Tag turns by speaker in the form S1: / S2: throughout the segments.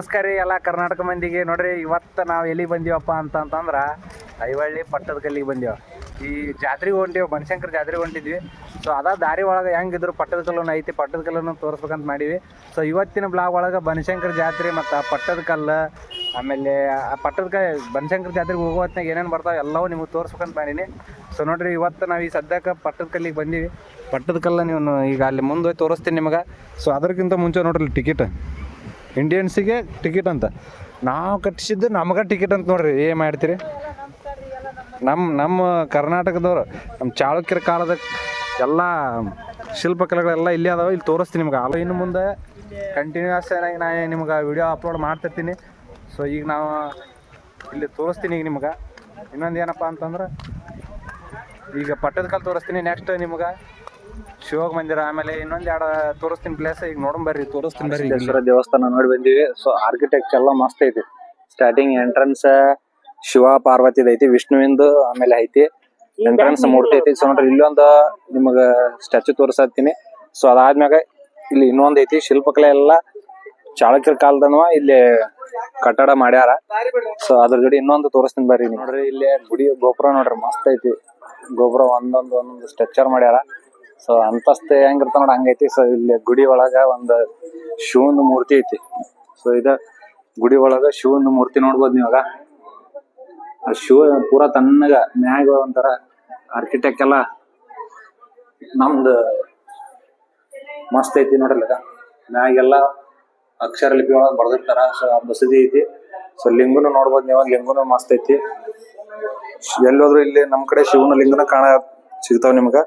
S1: ನಮಸ್ಕಾರ ರೀ ಎಲ್ಲ ಕರ್ನಾಟಕ ಮಂದಿಗೆ. ನೋಡ್ರಿ, ಇವತ್ತು ನಾವು ಎಲ್ಲಿಗೆ ಬಂದೀವಪ್ಪ ಅಂತಂತಂದ್ರೆ ಐವಳ್ಳಿ ಪಟ್ಟದ ಕಲ್ಲಿಗೆ ಬಂದೀವ. ಈ ಜಾತ್ರೆಗೆ ಹೊಂಟಿವಿ, ಬನಶಂಕರ್ ಜಾತ್ರೆಗೆ ಹೊಂಟಿದ್ವಿ. ಸೊ ಅದ ದಾರಿ ಒಳಗೆ ಹೆಂಗಿದ್ರು ಪಟ್ಟದ ಕಲ್ಲನ್ನು ಐತಿ ಪಟ್ಟದ ಕಲ್ಲನ್ನು ತೋರಿಸ್ಬೇಕಂತ ಮಾಡೀವಿ. ಸೊ ಇವತ್ತಿನ ಬ್ಲಾಗ್ ಒಳಗೆ ಬನಶಂಕರ್ ಜಾತ್ರೆ ಮತ್ತು ಪಟ್ಟದ ಕಲ್ಲು ಆಮೇಲೆ ಆ ಪಟ್ಟದ ಬನಶಂಕರ ಜಾತ್ರೆಗೆ ಹೋಗೋ ಹೊತ್ನಾಗ ಏನೇನು ಬರ್ತಾವೆ ಎಲ್ಲವೂ ನಿಮಗೆ ತೋರಿಸ್ಬೇಕಂತ ಮಾಡೀನಿ. ಸೊ ನೋಡ್ರಿ, ಇವತ್ತು ನಾವು ಈ ಸದ್ಯಕ್ಕೆ ಪಟ್ಟದ ಕಲ್ಲಿಗೆ ಬಂದೀವಿ. ಪಟ್ಟದ ಕಲ್ಲ ನೀವು ಈಗ ಅಲ್ಲಿ ಮುಂದೆ ತೋರಿಸ್ತೀನಿ ನಿಮಗೆ. ಸೊ ಅದಕ್ಕಿಂತ ಮುಂಚೆ ನೋಡ್ರಿ ಟಿಕೆಟ್ ಇಂಡಿಯನ್ಸಿಗೆ ಟಿಕೆಟ್ ಅಂತ. ನಾವು ಕಟ್ಟಿಸಿದ್ದು ನಮಗೆ ಟಿಕೆಟ್ ಅಂತ ನೋಡ್ರಿ ಏನು ಮಾಡ್ತೀರಿ? ನಮ್ಮ ನಮ್ಮ ಕರ್ನಾಟಕದವ್ರು, ನಮ್ಮ ಚಾಳುಕ್ಯರ ಕಾಲದ ಎಲ್ಲ ಶಿಲ್ಪಕಲೆಗಳೆಲ್ಲ ಇಲ್ಲೇ ಅದಾವೆ, ಇಲ್ಲಿ ತೋರಿಸ್ತೀನಿ ನಿಮ್ಗೆ. ಅಲ್ಲ, ಇನ್ನು ಮುಂದೆ ಕಂಟಿನ್ಯೂಸ್ ಆಗಿ ನಾನು ನಿಮ್ಗೆ ವಿಡಿಯೋ ಅಪ್ಲೋಡ್ ಮಾಡ್ತಿರ್ತೀನಿ. ಸೊ ಈಗ ನಾವು ಇಲ್ಲಿ ತೋರಿಸ್ತೀನಿ ಈಗ ನಿಮ್ಗೆ. ಇನ್ನೊಂದು ಏನಪ್ಪ ಅಂತಂದ್ರೆ, ಈಗ ಪಟ್ಟದ ಕಾಲ ತೋರಿಸ್ತೀನಿ. ನೆಕ್ಸ್ಟ್ ನಿಮ್ಗೆ ಶಿವೋಗ ಮಂದಿರ ಆಮೇಲೆ ಇನ್ನೊಂದ್ ಎರಡು ತೋರಿಸ್ತೀನಿ ಪ್ಲೇಸ್ ಈಗ ನೋಡೋಣ ಬರ್ರಿ ತೋರಿಸ್ತೀನಿ ಬರ್ರಿ.
S2: ದೇವಸ್ಥಾನ ನೋಡಿ ಬಂದಿವಿ. ಸೊ ಆರ್ಕಿಟೆಕ್ಚರ್ ಎಲ್ಲ ಮಸ್ತ್ ಐತಿ. ಸ್ಟಾರ್ಟಿಂಗ್ ಎಂಟ್ರೆನ್ಸ್ ಶಿವ ಪಾರ್ವತಿ ಐತಿ ವಿಷ್ಣುವಿಂದು ಆಮೇಲೆ ಐತಿ. ಎಂಟ್ರೆನ್ಸ್ ಮೂರ್ತಿ ಐತಿ. ಸೊ ನೋಡ್ರಿ ಇಲ್ಲೊಂದು ನಿಮಗ ಸ್ಟ್ಯಾಚು ತೋರಿಸತ್ತೀನಿ ಸೊ ಅದಾದ್ಮ್ಯಾಗ ಇಲ್ಲಿ ಇನ್ನೊಂದ್ ಐತಿ. ಶಿಲ್ಪಕಲೆ ಎಲ್ಲ ಚಾಳಕ್ಯರ ಕಾಲದನವ ಇಲ್ಲಿ ಕಟ್ಟಡ ಮಾಡ್ಯಾರ. ಸೊ ಅದ್ರ ಜೋಡಿ ಇನ್ನೊಂದು ತೋರಿಸ್ತೀನಿ ಬರ್ರಿ ನೋಡ್ರಿ ಇಲ್ಲಿ ಗುಡಿ ಗೋಪುರ ನೋಡ್ರಿ ಮಸ್ತ್ ಐತಿ. ಗೋಪುರ ಒಂದೊಂದು ಒಂದೊಂದು ಸ್ಟ್ರಕ್ಚರ್ ಮಾಡ್ಯಾರ. ಸೊ ಅಂತಸ್ತೆ ಹೆಂಗಿರ್ತ ನೋಡಿ, ಹಂಗೈತಿ. ಸೊ ಇಲ್ಲಿ ಗುಡಿ ಒಳಗ ಒಂದ್ ಶಿವನ ಮೂರ್ತಿ ಐತಿ. ಸೊ ಇದ ಗುಡಿ ಒಳಗ ಶಿವನ ಮೂರ್ತಿ ನೋಡ್ಬೋದು ನೀವಾಗ ಆ ಶಿವ ಪೂರಾ ತಣ್ಣಗ ಮ್ಯಾಗ ಒಂಥರ ಆರ್ಕಿಟೆಕ್ಟ್ ಎಲ್ಲ ನಮ್ದು ಮಸ್ತ್ ಐತಿ ನೋಡ್ರಲ್ಲ. ಮ್ಯಾಗೆಲ್ಲ ಅಕ್ಷರ ಲಿಪಿ ಒಳಗ ಬರ್ದಿರ್ತಾರ. ಸೊ ಆ ಬಸದಿ ಐತಿ. ಸೊ ಲಿಂಗನು ನೋಡ್ಬೋದು ನೀವು, ಲಿಂಗನು ಮಸ್ತ್ ಐತಿ. ಎಲ್ಲೋದ್ರು ಇಲ್ಲಿ ನಮ್ ಕಡೆ ಶಿವನ ಲಿಂಗನ ಕಾಣ ಸಿಗ್ತಾವ ನಿಮ್ಗ.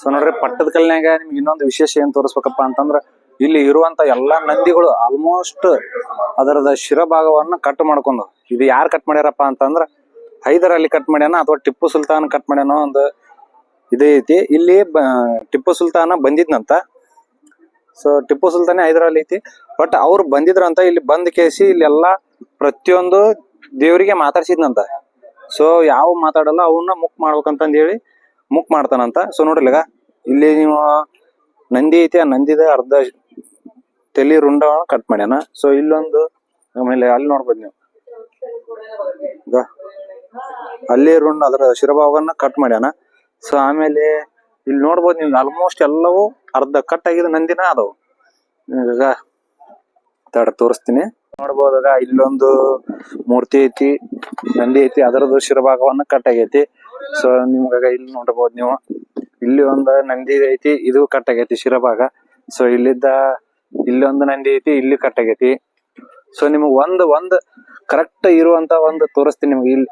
S2: ಸೊ ನೋಡ್ರಿ, ಪಟ್ಟದ ಕಲ್ನ್ಯಾಗ ನಿಮ್ಗೆ ಇನ್ನೊಂದು ವಿಶೇಷ ಏನ್ ತೋರಿಸ್ಬೇಕಪ್ಪ ಅಂತಂದ್ರ, ಇಲ್ಲಿ ಇರುವಂತ ಎಲ್ಲಾ ನಂದಿಗಳು ಆಲ್ಮೋಸ್ಟ್ ಅದರದ ಶಿರಭಾಗವನ್ನ ಕಟ್ ಮಾಡ್ಕೊಂಡು, ಇದು ಯಾರು ಕಟ್ ಮಾಡ್ಯಾರಪ್ಪ ಅಂತಂದ್ರ, ಹೈದರ್ ಅಲ್ಲಿ ಕಟ್ ಮಾಡ್ಯಾನ ಅಥವಾ ಟಿಪ್ಪು ಸುಲ್ತಾನ್ ಕಟ್ ಮಾಡ್ಯಾನೋ ಒಂದು ಇದೇ ಐತಿ. ಇಲ್ಲಿ ಟಿಪ್ಪು ಸುಲ್ತಾನ ಬಂದಿದ್ನಂತ. ಸೊ ಟಿಪ್ಪು ಸುಲ್ತಾನೆ ಹೈದರ್ ಅಲ್ಲಿ ಐತಿ. ಬಟ್ ಅವ್ರು ಬಂದಿದ್ರಂತ, ಇಲ್ಲಿ ಬಂದ್ ಕೇಸಿ ಇಲ್ಲೆಲ್ಲಾ ಪ್ರತಿಯೊಂದು ದೇವರಿಗೆ ಮಾತಾಡ್ಸಿದ್ನಂತ. ಸೊ ಯಾವ ಮಾತಾಡಲ್ಲ ಅವನ್ನ ಮುಕ್ ಮಾಡ್ಬೇಕಂತಂದ್ ಹೇಳಿ ಮುಕ್ ಮಾಡ್ತಾನಂತ. ಸೊ ನೋಡ್ರಿಲ್ಲ ಇಲ್ಲಿ ನೀವು ನಂದಿ ಐತಿ, ಆ ನಂದಿದ ಅರ್ಧ ತಲಿ ರುಂಡ ಕಟ್ ಮಾಡ್ಯಾನ. ಸೊ ಇಲ್ಲೊಂದು, ಆಮೇಲೆ ಅಲ್ಲಿ ನೋಡ್ಬೋದು ನೀವು. ಅಲ್ಲಿ ರುಂಡ ಅದರ ಶಿರಭಾಗವನ್ನ ಕಟ್ ಮಾಡ್ಯಾನ. ಸೊ ಆಮೇಲೆ ಇಲ್ಲಿ ನೋಡ್ಬೋದು ನೀವು ಆಲ್ಮೋಸ್ಟ್ ಎಲ್ಲವೂ ಅರ್ಧ ಕಟ್ ಆಗಿದ ನಂದಿನ ಅದಾವು. ಈಗ ತಡ ತೋರಿಸ್ತೀನಿ. ನೋಡ್ಬೋದಾಗ ಇಲ್ಲೊಂದು ಮೂರ್ತಿ ಐತಿ, ನಂದಿ ಐತಿ, ಅದರದ್ದು ಶಿರಭಾಗವನ್ನ ಕಟ್ ಆಗೈತಿ. ಸೊ ನಿಮ್ಗ ಇಲ್ಲಿ ನೋಡಬಹುದು ನೀವು. ಇಲ್ಲಿ ಒಂದು ನಂದಿ ಐತಿ, ಇದು ಕಟ್ ಆಗೈತಿ ಶಿರಭಾಗ. ಸೊ ಇಲ್ಲಿದ್ದ ಇಲ್ಲೊಂದು ನಂದಿ ಐತಿ, ಇಲ್ಲಿ ಕಟ್ ಆಗೈತಿ ಸೊ ನಿಮ್ಗೆ ಒಂದ್ ಒಂದ್ ಕರೆಕ್ಟ್ ಇರುವಂತ ಒಂದು ತೋರಿಸ್ತೀನಿ ನಿಮ್ಗೆ ಇಲ್ಲಿ.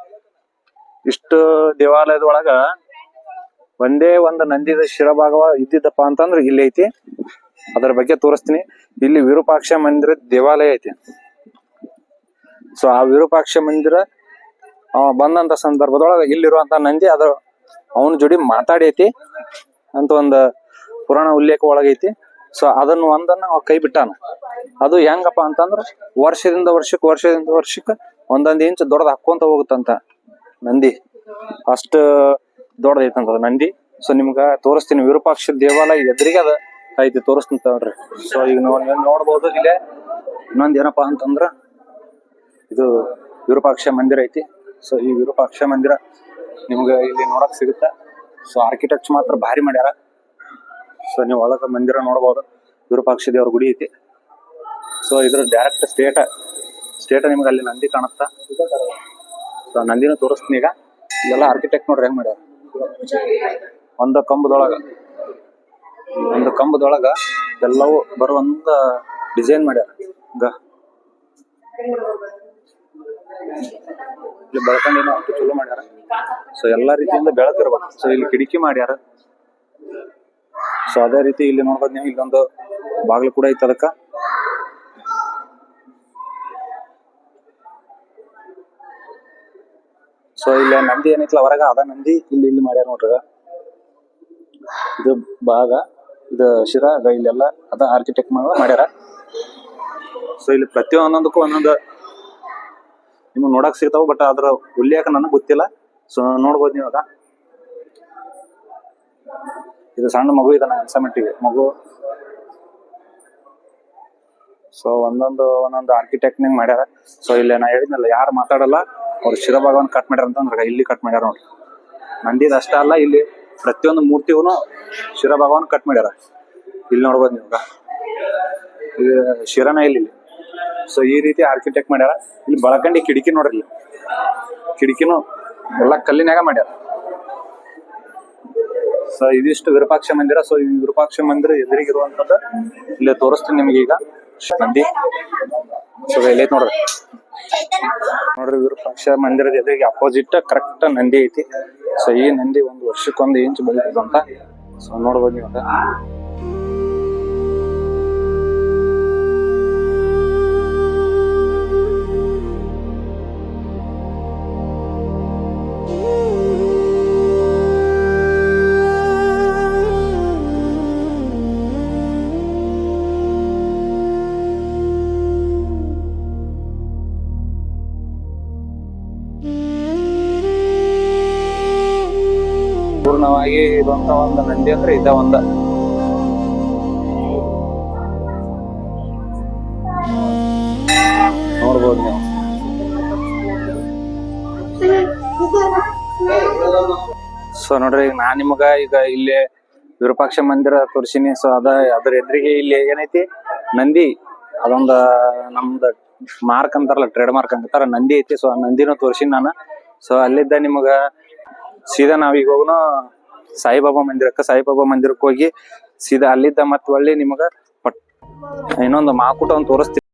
S2: ಇಷ್ಟು ದೇವಾಲಯದ ಒಳಗ ಒಂದೇ ಒಂದು ನಂದಿದ ಶಿರಭಾಗವ ಇದ್ದಿದ್ದಪ್ಪ ಅಂತಂದ್ರೆ ಇಲ್ಲಿ ಐತಿ. ಅದರ ಬಗ್ಗೆ ತೋರಿಸ್ತೀನಿ. ಇಲ್ಲಿ ವಿರೂಪಾಕ್ಷ ಮಂದಿರ ದೇವಾಲಯ ಐತಿ. ಸೊ ಆ ವಿರೂಪಾಕ್ಷ ಮಂದಿರ ಅವ ಬಂದಂತ ಸಂದರ್ಭದೊಳಗ ಇಲ್ಲಿರುವಂತ ನಂದಿ ಅದ ಅವನ ಜೋಡಿ ಮಾತಾಡೈತಿ ಅಂತ ಒಂದು ಪುರಾಣ ಉಲ್ಲೇಖ ಒಳಗೈತಿ. ಸೊ ಅದನ್ನ ಒಂದನ್ನ ಅವ ಕೈ ಬಿಟ್ಟಾನ. ಅದು ಹೆಂಗಪ್ಪ ಅಂತಂದ್ರ ವರ್ಷದಿಂದ ವರ್ಷಕ್ಕೆ ವರ್ಷದಿಂದ ವರ್ಷಕ್ಕೆ ಒಂದೊಂದು ಇಂಚ್ ದೊಡ್ಡದ ಹಾಕೊಂತ ಹೋಗುತ್ತಂತ ನಂದಿ. ಅಷ್ಟ ದೊಡ್ಡದೈತಂತ ನಂದಿ. ಸೊ ನಿಮ್ಗ ತೋರಿಸ್ತೀನಿ ವಿರೂಪಾಕ್ಷ ದೇವಾಲಯ ಎದುರಿಗೆ ಅದ ಐತಿ ತೋರಿಸ್ತೀನಿ ತಗೊಳ್ರಿ. ಸೊ ಈಗ ನೋಡ್ಬೋದು ಇಲ್ಲೇ. ಇನ್ನೊಂದ್ ಏನಪ್ಪಾ ಅಂತಂದ್ರ ಇದು ವಿರೂಪಾಕ್ಷ ಮಂದಿರ ಐತಿ. ಸೊ ಈ ವಿರೂಪಾಕ್ಷ ಮಂದಿರ ನಿಮ್ಗೆ ಇಲ್ಲಿ ನೋಡಕ್ ಸಿಗುತ್ತೆ. ಸೊ ಆರ್ಕಿಟೆಕ್ಟ್ ಮಾತ್ರ ಭಾರಿ ಮಾಡ್ಯಾರ. ಸೊ ನೀವು ಒಳಗ ಮಂದಿರ ನೋಡಬಹುದು. ವಿರೂಪಾಕ್ಷ ದೇವ್ರ ಗುಡಿ ಐತಿ. ಸೊ ಇದ್ರ ಡೈರೆಕ್ಟ್ ಸ್ಟೇಟ ಸ್ಟೇಟ ನಿಮ್ಗೆ ಅಲ್ಲಿ ನಂದಿ ಕಾಣುತ್ತಾ. ಸೊ ನಂದಿನೂ ತೋರಿಸ್ತೀನಿ ಈಗ. ಇಲ್ಲೆಲ್ಲ ಆರ್ಕಿಟೆಕ್ಟ್ ನೋಡ್ರಿ ಹೆಂಗ್ ಮಾಡ್ಯಾರ. ಒಂದು ಕಂಬದೊಳಗ ಒಂದು ಕಂಬದೊಳಗ ಎಲ್ಲವೂ ಬರುವಂತ ಡಿಸೈನ್ ಮಾಡ್ಯಾರ. ಈಗ. ಇಲ್ಲಿ ಬೆಳ್ಕೊಂಡಿನ ಅಂತ ಚಲೋ ಮಾಡ್ಯಾರ. ಸೊ ಎಲ್ಲಾ ರೀತಿಯಿಂದ ಬೆಳಕಿರ್ಬೇಕು ಸೊ ಇಲ್ಲಿ ಕಿಟಕಿ ಮಾಡ್ಯಾರ. ಸೊ ಅದೇ ರೀತಿ ಇಲ್ಲಿ ನೋಡ್ಬೋದು ನೀವು, ಇಲ್ಲೊಂದು ಬಾಗಿಲು ಕೂಡ ಐತೆ ಅದಕ್ಕ. ಸೊ ಇಲ್ಲಿ ನಂದಿ ಏನೈತಿಲ್ಲ ಹೊರಗ ಅದ ನಂದಿ, ಇಲ್ಲಿ ಇಲ್ಲಿ ಮಾಡ್ಯಾರ ನೋಡ್ರಿ ಇದು ಭಾಗ, ಇದು ಶಿರ ಇಲ್ಲೆಲ್ಲ ಅದ ಆರ್ಕಿಟೆಕ್ಟ್ ಮಾಡ್ಯಾರ. ಸೊ ಇಲ್ಲಿ ಪ್ರತಿ ಒಂದೊಂದಕ್ಕೂ ಒಂದೊಂದು ನಿಮ್ಗೆ ನೋಡಕ್ ಸಿಗ್ತಾವ ಬಟ್ ಅದ್ರ ಉಲ್ಲೇಖ ನನಗೆ ಗೊತ್ತಿಲ್ಲ. ಸೊ ನೋಡ್ಬೋದು ನೀವು ಅದ ಇದು ಸಣ್ಣ ಮಗು ಇದನ್ನ ಸಮಿಟ್ಟಿಗೆ ಮಟ್ಟಿಗೆ. ಮಗು. ಸೊ ಒಂದೊಂದು ಒಂದೊಂದು ಆರ್ಕಿಟೆಕ್ಟ್ನಾಗ ಮಾಡ್ಯಾರ. ಸೊ ಇಲ್ಲಿ ನಾ ಹೇಳಿದ್ನಲ್ಲ, ಯಾರು ಮಾತಾಡಲ್ಲ, ಅವ್ರು ಶಿರಭಾಗವನ್ನು ಕಟ್ ಮಾಡ್ಯಾರ ಅಂತಂದ್ರೆ ಇಲ್ಲಿ ಕಟ್ ಮಾಡ್ಯಾರ ನೋಡ್ರಿ. ನಂದಿದ ಅಷ್ಟ ಅಲ್ಲ, ಇಲ್ಲಿ ಪ್ರತಿಯೊಂದು ಮೂರ್ತಿಗೂ ಶಿರಭಾಗವನ್ನು ಕಟ್ ಮಾಡ್ಯಾರ. ಇಲ್ಲಿ ನೋಡ್ಬೋದು ನೀವು ಶಿರನ ಇಲ್ಲಿ? ಸೊ ಈ ರೀತಿ ಆರ್ಕಿಟೆಕ್ಟ್ ಮಾಡ್ಯಾರ. ಇಲ್ಲಿ ಬಳಕಂಡಿ ಕಿಟಕಿ ನೋಡ್ರಿ ಕಿಟಕಿನೂ ಎಲ್ಲ ಕಲ್ಲಿನಾಗ ಮಾಡ್ಯಾರ. ಸೊ ಇದಿಷ್ಟು ವಿರೂಪಾಕ್ಷ ಮಂದಿರ. ಸೊ ಈ ವಿರೂಪಾಕ್ಷ ಮಂದಿರ ಎದುರಿಗಿರುವಂತದ್ದು ಇಲ್ಲಿ ತೋರಿಸ್ತೀನಿ ನಿಮಗೆ ಈಗ. ನಂದಿ. ಸೊ ಇಲ್ಲಿ ನೋಡ್ರಿ. ನೋಡ್ರಿ ವಿರೂಪಾಕ್ಷ ಮಂದಿರದ ಎದುರಿಗೆ ಅಪೋಸಿಟ್ ಕರೆಕ್ಟ್ ನಂದಿ ಐತಿ. ಸೊ ಈ ನಂದಿ ಒಂದು ವರ್ಷಕ್ಕೊಂದು ಇಂಚ್ ಬೆಳಿತದಂತ ಸೊ ನೋಡ್ಬೋದು ನೀವು ಪೂರ್ಣವಾಗಿ ಇರುವಂತ ಒಂದು ನಂದಿ ಅಂದ್ರೆ ಇದ ಒಂದ. ನೋಡ್ಬೋದು ನೀವು. ಸೊ ನೋಡ್ರಿ, ಈಗ ನಾ ನಿಮಗ ಈಗ ಇಲ್ಲಿ ವಿರೂಪಾಕ್ಷ ಮಂದಿರ ತೋರಿಸಿನಿ. ಸೊ ಅದ, ಅದ್ರ ಎದುರಿಗೆ ಇಲ್ಲಿ ಏನೈತಿ? ನಂದಿ. ಅದೊಂದ ನಮ್ದ ಮಾರ್ಕ್ ಅಂತಾರಲ್ಲ ಟ್ರೇಡ್ ಮಾರ್ಕ್ ಅಂತಾರ, ನಂದಿ ಐತಿ. ಸೊ ಆ ನಂದಿನೂ ತೋರ್ಸಿನಿ ನಾನು. ಸೊ ಅಲ್ಲಿದ್ದ ನಿಮಗ ಸೀದಾ ನಾವೀಗ ಹೋಗೋಣ ಸಾಯಿಬಾಬಾ ಮಂದಿರಕ್ಕೆ ಸಾಯಿಬಾಬಾ ಮಂದಿರಕ್ಕೆ ಹೋಗಿ ಸೀದಾ ಅಲ್ಲಿದ್ದ ಮತ್ತೆ ಒಳ್ಳೆ ನಿಮಗ ಪಟ್ ಇನ್ನೊಂದು ಮಾಕುಟ ತೋರಿಸ್ತೀನಿ.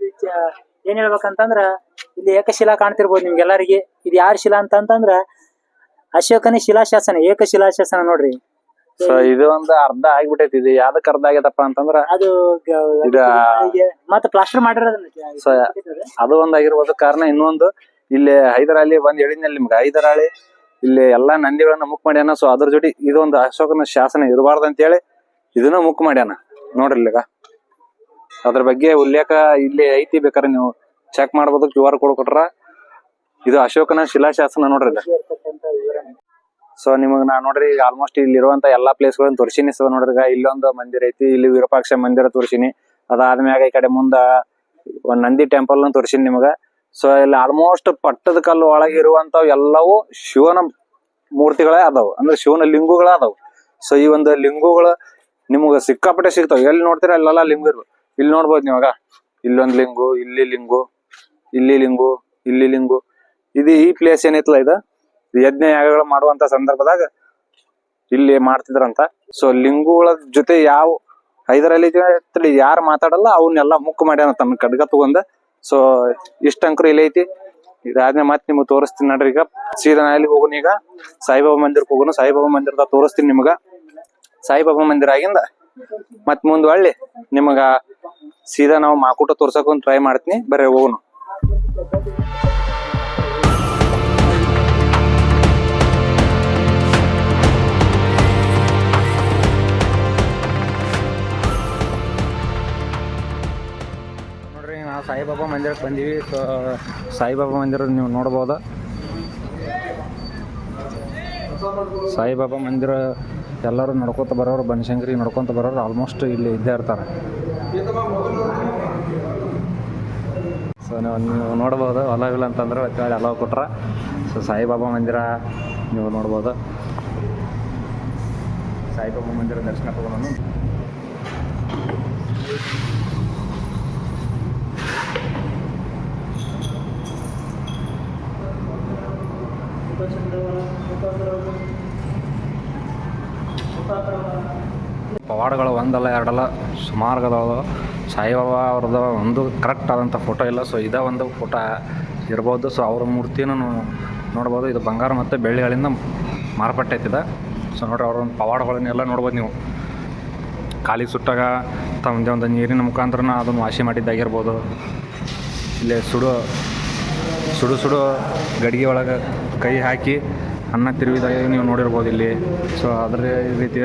S3: ಬೀಚ್ ಏನ್ ಹೇಳ್ಬೇಕಂತಂದ್ರ, ಇಲ್ಲಿ ಏಕಶಿಲಾ ಕಾಣ್ತಿರ್ಬೋದು ನಿಮ್ಗೆಲ್ಲರಿಗೆ. ಇದು ಯಾರ ಶಿಲಾ ಅಂತಂತಂದ್ರ ಅಶೋಕನ ಶಿಲಾಶಾಸನ ಏಕ ಶಿಲಾಶಾಸನ ನೋಡ್ರಿ.
S2: ಸೊ ಇದು ಒಂದು ಅರ್ಧ ಆಗ್ಬಿಟ್ಟೈತಿ ಇದು ಯಾವ್ದಕ್ ಅರ್ಧ ಆಗ್ಯದಪ್ಪ ಅಂತಂದ್ರ
S3: ಅದು ಗ-
S2: ಇದು
S3: ಈಗ ಮತ್ತೆ ಪ್ಲಾಸ್ಟರ್ ಮಾಡಿರೋದನ್ನ
S2: ಸೊ ಅದು ಒಂದ್ ಆಗಿರ್ಬೋದು ಕಾರಣ. ಇನ್ನೊಂದು ಇಲ್ಲಿ ಹೈದರಾಲಿ ಬಂದ್ ಹೇಳಿದ್ನಲ್ಲಿ ನಿಮ್ಗೆ ಹೈದರಾಳಿ ಇಲ್ಲಿ ಎಲ್ಲಾ ನಂದಿಗಳನ್ನ ಮುಕ್ ಮಾಡ್ಯಾನ. ಸೊ ಅದ್ರ ಜೊತೆ ಇದೊಂದು ಅಶೋಕನ ಶಾಸನ ಇರಬಾರ್ದು ಅಂತೇಳಿ ಇದನ್ನ ಮುಕ್ ಮಾಡ್ಯಾನ. ನೋಡ್ರಿ ಇಲ್ಲಿಗ. ಅದ್ರ ಬಗ್ಗೆ ಉಲ್ಲೇಖ ಇಲ್ಲಿ ಐತಿ ಬೇಕಾದ್ರೆ ನೀವು ಚೆಕ್ ಮಾಡ್ಬೋದು ಕ್ಯೂ ಆರ್ ಕೋಡ್ ಕೊಟ್ರ. ಇದು ಅಶೋಕನ ಶಿಲಾಶಾಸನ ನೋಡ್ರಿ ಸೊ ನಿಮಗ್ ನಾ ನೋಡ್ರಿ ಆಲ್ಮೋಸ್ಟ್ ಇಲ್ಲಿ ಇರುವಂತ ಎಲ್ಲಾ ಪ್ಲೇಸ್ ಗಳನ್ನ ತೋರಿಸಿನಿ. ಸೊ ನೋಡ್ರಿ ಇಲ್ಲೊಂದು ಮಂದಿರ ಐತಿ, ಇಲ್ಲಿ ವಿರೂಪಾಕ್ಷ ಮಂದಿರ ತೋರಿಸಿನಿ. ಅದಾದ್ಮ್ಯಾಗ ಈ ಕಡೆ ಮುಂದ ಒಂದ್ ನಂದಿ ಟೆಂಪಲ್ ತೋರಿಸಿನಿ ನಿಮಗ. ಸೊ ಇಲ್ಲಿ ಆಲ್ಮೋಸ್ಟ್ ಪಟ್ಟದ ಕಲ್ಲು ಒಳಗೆ ಇರುವಂತವ್ ಎಲ್ಲವೂ ಶಿವನ ಮೂರ್ತಿಗಳೇ ಅದಾವ. ಅಂದ್ರೆ ಶಿವನ ಲಿಂಗುಗಳ ಅದಾವ. ಸೊ ಈ ಒಂದು ಲಿಂಗುಗಳು ನಿಮಗ ಸಿಕ್ಕಾಪಟ್ಟೆ ಸಿಗ್ತಾವ. ಎಲ್ಲಿ ನೋಡ್ತೀರ, ಅಲ್ಲೆಲ್ಲ ಲಿಂಗು ಇರ್ಬೋದು ಇಲ್ಲಿ ನೋಡ್ಬೋದು ನೀವಾಗ ಇಲ್ಲೊಂದ್ ಲಿಂಗು, ಇಲ್ಲಿ ಲಿಂಗು ಇಲ್ಲಿ ಲಿಂಗು ಇಲ್ಲಿ ಲಿಂಗು. ಇದು ಈ ಪ್ಲೇಸ್ ಏನೈತಲ್ಲ ಇದು? ಯಜ್ಞ ಯಾಗಗಳು ಮಾಡುವಂತ ಸಂದರ್ಭದಾಗ ಇಲ್ಲಿ ಮಾಡ್ತಿದ್ರಂತ. ಸೊ ಲಿಂಗುಗಳ ಜೊತೆ ಯಾವ ಐದರಲ್ಲಿ ಯಾರು ಮಾತಾಡಲ್ಲ, ಅವನ್ನೆಲ್ಲ ಮುಕ್ ಮಾಡ್ಯಾನ ತನ್ನ ಖಡ್ಗ ತಗೊಂಡ. ಸೊ ಇಷ್ಟ ಅಂಕರು ಇಲ್ಲಿ ಐತಿ. ಇದಾದ್ಮೇಲೆ ಮತ್ತೆ ನಿಮ್ಗೆ ತೋರಿಸ್ತೀನಿ ನೋಡ್ರಿ ಈಗ. ಸೀದಾ ಅಲ್ಲಿ ಹೋಗೋಣ ಈಗ. ಸಾಯಿಬಾಬಾ ಮಂದಿರಕ್ಕೆ ಹೋಗೋಣ ಸಾಯಿಬಾಬಾ ಮಂದಿರದ ತೋರಿಸ್ತೀನಿ ನಿಮ್ಗ. ಸಾಯಿಬಾಬಾ ಮಂದಿರ ಆಗಿಂದ ಮತ್ ಮುಂದ್ ಒಳ್ಳೆ ನಿಮಗ ಸೀದಾ ನಾವು ಮಾಕೂಟ ತೋರ್ಸಕ್ ಟ್ರೈ ಮಾಡ್ತೀನಿ. ಬರ್ರಿ ಹೋಗೋಣ
S1: ಸಾಯಿಬಾಬಾ ಮಂದಿರಕ್ಕೆ ಬಂದೀವಿ. ಸೊ ಸಾಯಿಬಾಬಾ ಮಂದಿರ ನೀವು ನೋಡ್ಬೋದು? ಸಾಯಿಬಾಬಾ ಮಂದಿರ ಎಲ್ಲರೂ ನಡ್ಕೊತ ಬರೋರು, ಬನಶಂಕರಿ ನಡ್ಕೊತ ಬರೋರು ಆಲ್ಮೋಸ್ಟ್ ಇಲ್ಲಿ ಇದ್ದೇ ಇರ್ತಾರೆ. ಸೊ ನೀವು ನೋಡ್ಬೋದು, ಹೊಲವಿಲ್ಲ ಅಂತಂದ್ರೆ ಕೇಳಿ ಅಲಾವ್ ಕೊಟ್ರ. ಸೊ ಸಾಯಿಬಾಬಾ ಮಂದಿರ ನೀವು ನೋಡ್ಬೋದು. ಸಾಯಿಬಾಬಾ ಮಂದಿರ ದರ್ಶನ ತಗೊಂಡು ಪವಾಡಗಳು ಒಂದಲ್ಲ ಎರಡಲ್ಲ ಸುಮಾರು ಅದಾವ ಸಾಯಿಬಾಬಾ ಅವ್ರದ್ದು ಒಂದು ಕರೆಕ್ಟ್ ಆದಂಥ ಫೋಟೋ ಇಲ್ಲ. ಸೊ ಇದೇ ಒಂದು ಫೋಟೋ ಇರ್ಬೋದು. ಸೊ ಅವ್ರ ಮೂರ್ತಿನೂ ನೋಡ್ಬೋದು. ಇದು ಬಂಗಾರ ಮತ್ತು ಬೆಳ್ಳಿಗಳಿಂದ ಮಾರ್ಪಟ್ಟೈತಿದೆ ಸೊ ನೋಡ್ರಿ, ಅವ್ರ ಒಂದು ಪವಾಡಗಳನ್ನೆಲ್ಲ ನೋಡ್ಬೋದು ನೀವು. ಖಾಲಿ ಸುಟ್ಟಾಗ ತಮ್ಮದೇ ಒಂದು ನೀರಿನ ಮುಖಾಂತರನ ಅದನ್ನು ವಾಸಿ ಮಾಡಿದ್ದಾಗಿರ್ಬೋದು. ಇಲ್ಲೇ ಸುಡು ಸುಡು ಸುಡು ಗಡಿಗೆ ಒಳಗೆ ಕೈ ಹಾಕಿ ಅನ್ನ ತಿರುವಿದಾಗ ನೀವು ನೋಡಿರ್ಬೋದು ಇಲ್ಲಿ. ಸೊ ಅದರ ರೀತಿ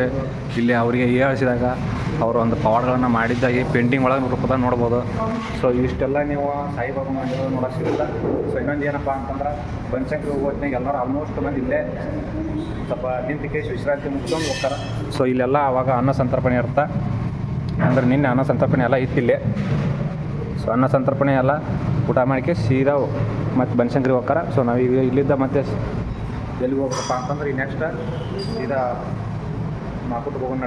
S1: ಇಲ್ಲಿ ಅವರಿಗೆ ಹೇಳಿಸಿದಾಗ
S2: ಅವರು ಒಂದು ಪವಾಡಗಳನ್ನು ಮಾಡಿದ್ದಾಗಿ ಪೇಂಟಿಂಗ್ ಒಳಗೆ ರೂಪದಾಗ ನೋಡ್ಬೋದು. ಸೊ ಇಷ್ಟೆಲ್ಲ ನೀವು ಸಾಯಿಬಾಬಾ ಮಾಡಿರೋದು ನೋಡೋಕೆ ಸಿಗುತ್ತೆ ಸೊ ಇನ್ನೊಂದು ಏನಪ್ಪ ಅಂತಂದ್ರೆ ಬನ್ಸಂಕ್ರಿ ಹೋಗೋದ್ನಾಗ ಎಲ್ಲರೂ ಆಲ್ಮೋಸ್ಟ್ ಮಂದಿ ಇಲ್ಲೇ ಸ್ವಲ್ಪ ನಿಂತಿಕೆ ವಿಶ್ರಾಂತಿ ಮುಗಿಸ್ಕೊಂಡು ಹೋಗ್ತಾರೆ. ಸೊ ಇಲ್ಲೆಲ್ಲ ಆವಾಗ ಅನ್ನ ಸಂತರ್ಪಣೆ ಇರುತ್ತೆ ಅಂದ್ರೆ ನಿನ್ನೆ ಅನ್ನ ಸಂತರ್ಪಣೆ ಎಲ್ಲ ಇತ್ತಿಲ್ಲೇ ಸೊ ಅನ್ನ ಸಂತರ್ಪಣೆ ಎಲ್ಲ ಊಟ ಮಾಡಿಕೆ ಸೀದಾ ಮತ್ತು ಬನಶಂಕರಿ ಹೋಗ್ತಾರೆ ಸೊ ನಾವೀಗ ಇಲ್ಲಿದ್ದ ಮತ್ತೆ ಎಲ್ಲಿಗೆ ಹೋಗ್ಬೇಕಪ್ಪ ಅಂತಂದ್ರೆ ಈ ನೆಕ್ಸ್ಟ್ ಸೀದಾ ಮಾಕುಟ್ ಹೋಗೋಣ